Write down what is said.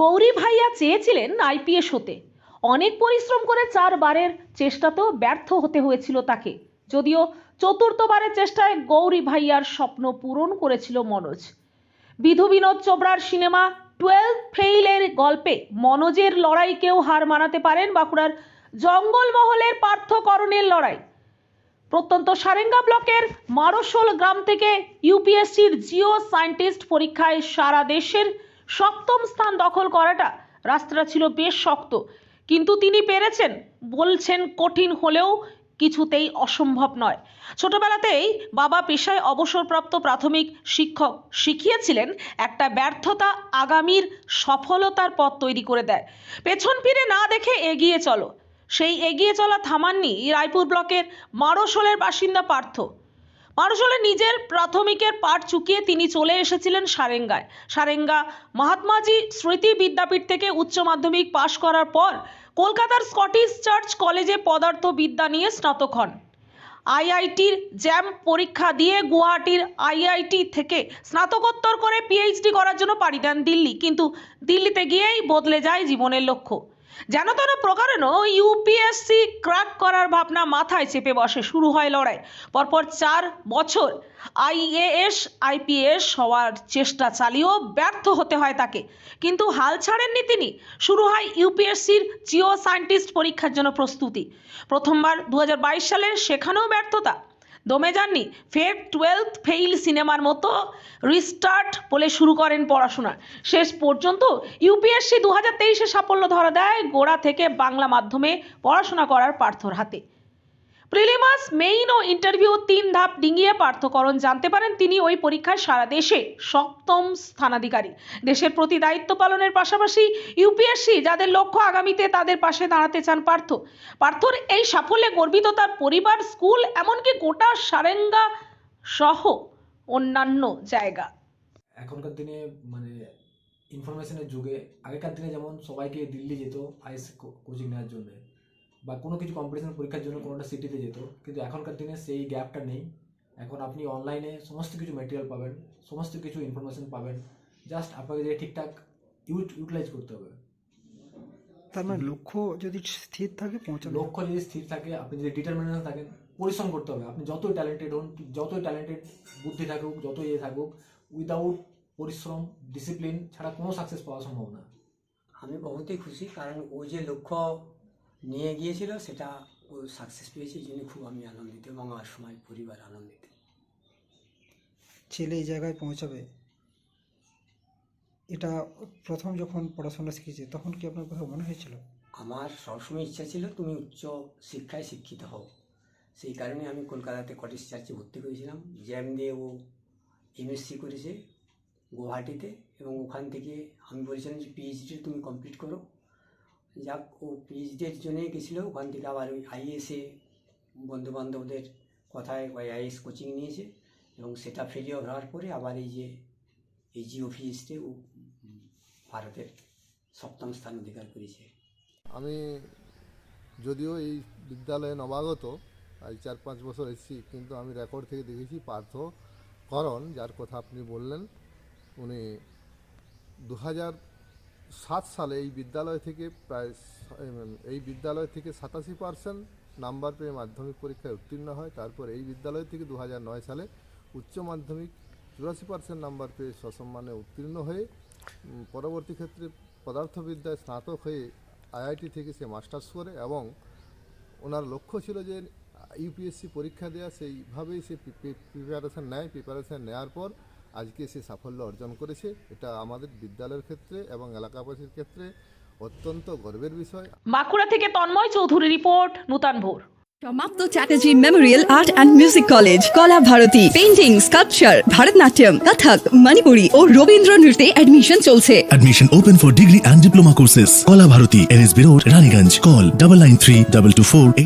গৌরী ভাইয়া চেয়েছিলেন আইপিএস হতে। অনেক পরিশ্রম করে চারবারের চেষ্টাতেও ব্যর্থ হতে হয়েছিল তাকে। যদিও চতুর্থবারের চেষ্টায় গৌরী ভাইয়ার স্বপ্ন পূরণ করেছিল মনোজ। বিধু বিনোদ চোপড়ার সিনেমা টুয়েলভ ফেইলের গল্পে মনোজের লড়াইকেও হার মানাতে পারেন বাঁকুড়ার জঙ্গলমহলের পার্থকরণের লড়াই। প্রত্যন্ত সারেঙ্গা ব্লকের মারসোল গ্রাম থেকে ইউপিএসসির জিও সায়েন্টিস্ট পরীক্ষায় সারা দেশের সপ্তম স্থান দখল করাটা রাস্তাটা ছিল বেশ শক্ত। কিন্তু তিনি পেরেছেন, বলছেন কঠিন হলেও কিছুতেই অসম্ভব নয়। ছোটবেলাতেই বাবা পেশায় অবসরপ্রাপ্ত প্রাথমিক শিক্ষক শিখিয়েছিলেন একটা ব্যর্থতা আগামীর সফলতার পথ তৈরি করে দেয়। পেছন ফিরে না দেখে এগিয়ে চলো। সেই এগিয়ে চলা থামাননি রায়পুর ব্লকের মারসোলের বাসিন্দা পার্থ। মারসোলে নিজের প্রাথমিকের পাঠ চুকিয়ে তিনি চলে এসেছিলেন সারেঙ্গায়। সারেঙ্গা মহাত্মাজি স্মৃতি বিদ্যাপীঠ থেকে উচ্চ মাধ্যমিক পাশ করার পর কলকাতার স্কটিশ চার্চ কলেজে পদার্থবিদ্যা নিয়ে স্নাতক হন। আইআইটির জ্যাম পরীক্ষা দিয়ে গুয়াহাটির আইআইটি থেকে স্নাতকোত্তর করে পিএইচডি করার জন্য পাড়ি দেন দিল্লি। কিন্তু দিল্লিতে গিয়েই বদলে যায় জীবনের লক্ষ্য। যেন তেন প্রকারেণ ইউপিএসসি ক্র্যাক করার ভাবনা মাথায় চেপে বসে। শুরু হয় লড়াই। পরপর চার বছর আইএএস আইপিএস হওয়ার চেষ্টা চালিয়েও ব্যর্থ হতে হয় তাকে। কিন্তু হাল ছাড়েননি তিনি। শুরু হয় ইউপিএসসির জিও সায়েন্টিস্ট পরীক্ষার জন্য প্রস্তুতি। প্রথমবার দু সালে সেখানেও ব্যর্থতা। দমে যাননি। ফের টুয়েলথ ফেইল সিনেমার মতো রিস্টার্ট বলে শুরু করেন পড়াশোনা। শেষ পর্যন্ত ইউপিএসসি দু হাজার তেইশে সাফল্য ধরা দেয় গোড়া থেকে বাংলা মাধ্যমে পড়াশোনা করার পার্থর হাতে। প্রিলিমাস, মেইন ও ইন্টারভিউ তিন ধাপ ডিঙিয়ে পার্থকরণ জানতে পারেন তিনি ওই পরীক্ষায় সারা দেশে সপ্তম স্থানাধিকারী। দেশের প্রতি দায়িত্ব পালনের পাশাপাশি ইউপিএসসি যাদের লক্ষ্য আগামীতে তাদের পাশে দাঁড়াতে চান পার্থ। পার্থর এই সাফল্যে গর্বিত তার পরিবার, স্কুল, এমনকি গোটা সারেঙ্গা সহ অন্যান্য জায়গা। এখনকার দিনে মানে ইনফরমেশনের যুগে, আগেকার দিনে যেমন সবাইকে দিল্লি যেত আইএস কোচিং নেওয়ার জন্য বা কোনো কিছু কম্পিটিশন পরীক্ষার জন্য কোনোটা সিটিতে যেত। কিন্তু এখনকার দিনে সেই গ্যাপটা নেই। এখন আপনি অনলাইনে সমস্ত কিছু মেটেরিয়াল পাবেন সমস্ত কিছু ইনফরমেশন পাবেন। জাস্ট আপনাকে যে ঠিকঠাক ইউটিলাইজ করতে হবে। তার মানে লক্ষ্য যদি স্থির থাকে পৌঁছানো লক্ষ্য যদি স্থির থাকে আপনি যদি ডিটারমিনেশন থাকেন পরিশ্রম করতে হবে। আপনি যতই ট্যালেন্টেড হন যতই ট্যালেন্টেড বুদ্ধি থাকুক যতই ইয়ে থাকুক উইদাউট পরিশ্রম ডিসিপ্লিন ছাড়া কোনো সাকসেস পাওয়া সম্ভব না। আমি বহুতই খুশি কারণ ও যে লক্ষ্য নিয়ে গিয়েছিল সেটা ও সাকসেস পেয়েছে এই জন্য খুব আমি আনন্দিত এবং আমার সময় পরিবার আনন্দিত। ছেলে এই জায়গায় পৌঁছাবে এটা প্রথম যখন পড়াশোনা শিখেছে তখন কি আপনার কথা মনে হয়েছিল? আমার সবসময় ইচ্ছা ছিল তুমি উচ্চ শিক্ষায় শিক্ষিত হও। সেই কারণে আমি কলকাতাতে কটেজ চার্চে ভর্তি করেছিলাম। জ্যাম দিয়ে ও এমএসসি করেছে গুয়াহাটিতে এবং ওখান থেকে আমি বলেছিলাম যে পিএইচডি তুমি কমপ্লিট করো। যাক, ও পিএইচডির জন্যই গেছিল। ওখান থেকে আবার ওই আইএসএ বন্ধুবান্ধবদের কথায় ওই আইএস কোচিং নিয়েছে এবং সেটা ফেলিওর হওয়ার পরে আবার এই যে এই জিও ফিএসতে ও ভারতের সপ্তম স্থান অধিকার করেছে। আমি যদিও এই বিদ্যালয়ে নবাগত, আজ চার পাঁচ বছর এসেছি, কিন্তু আমি রেকর্ড থেকে দেখেছি পার্থ করণ, যার কথা আপনি বললেন, উনি দু হাজার সাত সালে এই বিদ্যালয় থেকে প্রায় এই বিদ্যালয় থেকে সাতাশি পার্সেন্ট নাম্বার পেয়ে মাধ্যমিক পরীক্ষায় উত্তীর্ণ হয়। তারপর এই বিদ্যালয় থেকে দু হাজার নয় সালে উচ্চ মাধ্যমিক চুরাশি পার্সেন্ট নাম্বার পেয়ে সসম্মানে উত্তীর্ণ হয়ে পরবর্তী ক্ষেত্রে পদার্থবিদ্যায় স্নাতক হয়ে আইআইটি থেকে সে মাস্টার্স করে এবং ওনার লক্ষ্য ছিল যে ইউপিএসসি পরীক্ষা দেওয়া সেইভাবেই সে প্রিপারেশান নেয়। প্রিপারেশান নেওয়ার পর আজকে সে সাফল্য অর্জন করেছে এটা আমাদের বিদ্যালয়ের ক্ষেত্রে এবং এলাকাবাসীর ক্ষেত্রে অত্যন্ত গর্বের বিষয় বাঁকুড়া থেকে তন্ময় চৌধুরী রিপোর্ট নূতন ভোর সমাপ্ত Chatterjee memorial art and music college Kala Bharati painting sculpture Bharatanatyam Kathak Manipuri ও রবীন্দ্র নৃত্যে অ্যাডমিশন চলছে Admission open for degree and diploma courses. Kola Bharati, NSB Road, Raniganj. Call double nine three double two four